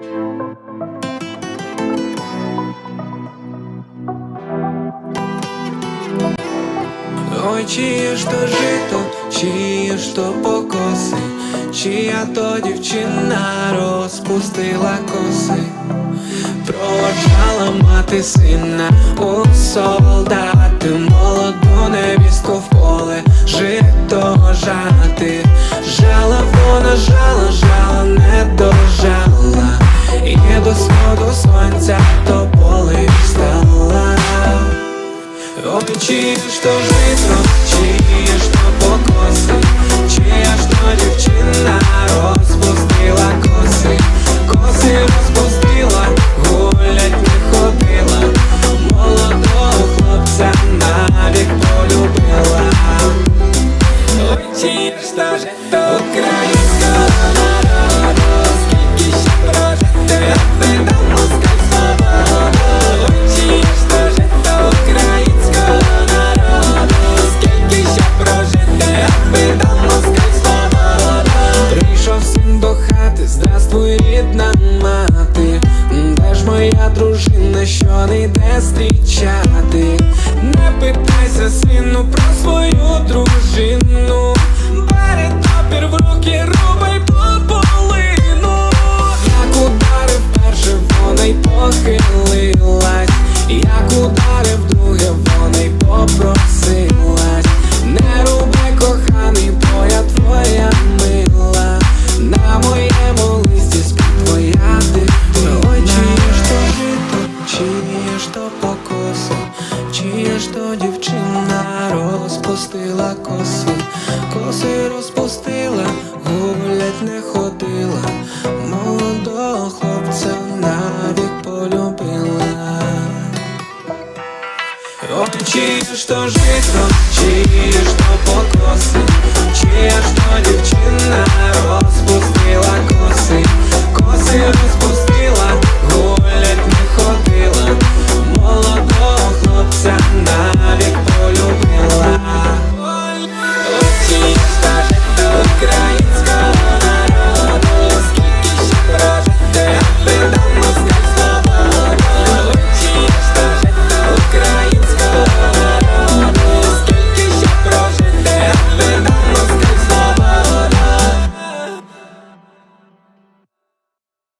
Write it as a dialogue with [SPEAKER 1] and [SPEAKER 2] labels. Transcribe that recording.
[SPEAKER 1] Ой, чиє ж то жито, чиє ж то покоси, чия то дівчина розпустила коси, проводжала мати сина у солдати, молоду невістку в поле, жито жати, жала вона, жала, до сонця то поле встала. Ой, чиє ж то жито, чиє ж то покоси, чия ж то дівчина розпустила коси, коси розпустила, гулять не ходила, молодого хлопця навік полюбила. Ж то жито українського дружина, що не йде зустрічати? Не питайся, сину, про свою дружину. Бери топір в руки, чиє ж то покоси, чиє ж то дівчина розпустила коси, коси розпустила, гулять не ходила, молодого хлопця навік полюбила. Ой, чиє ж то жито, чиє ж то покоси,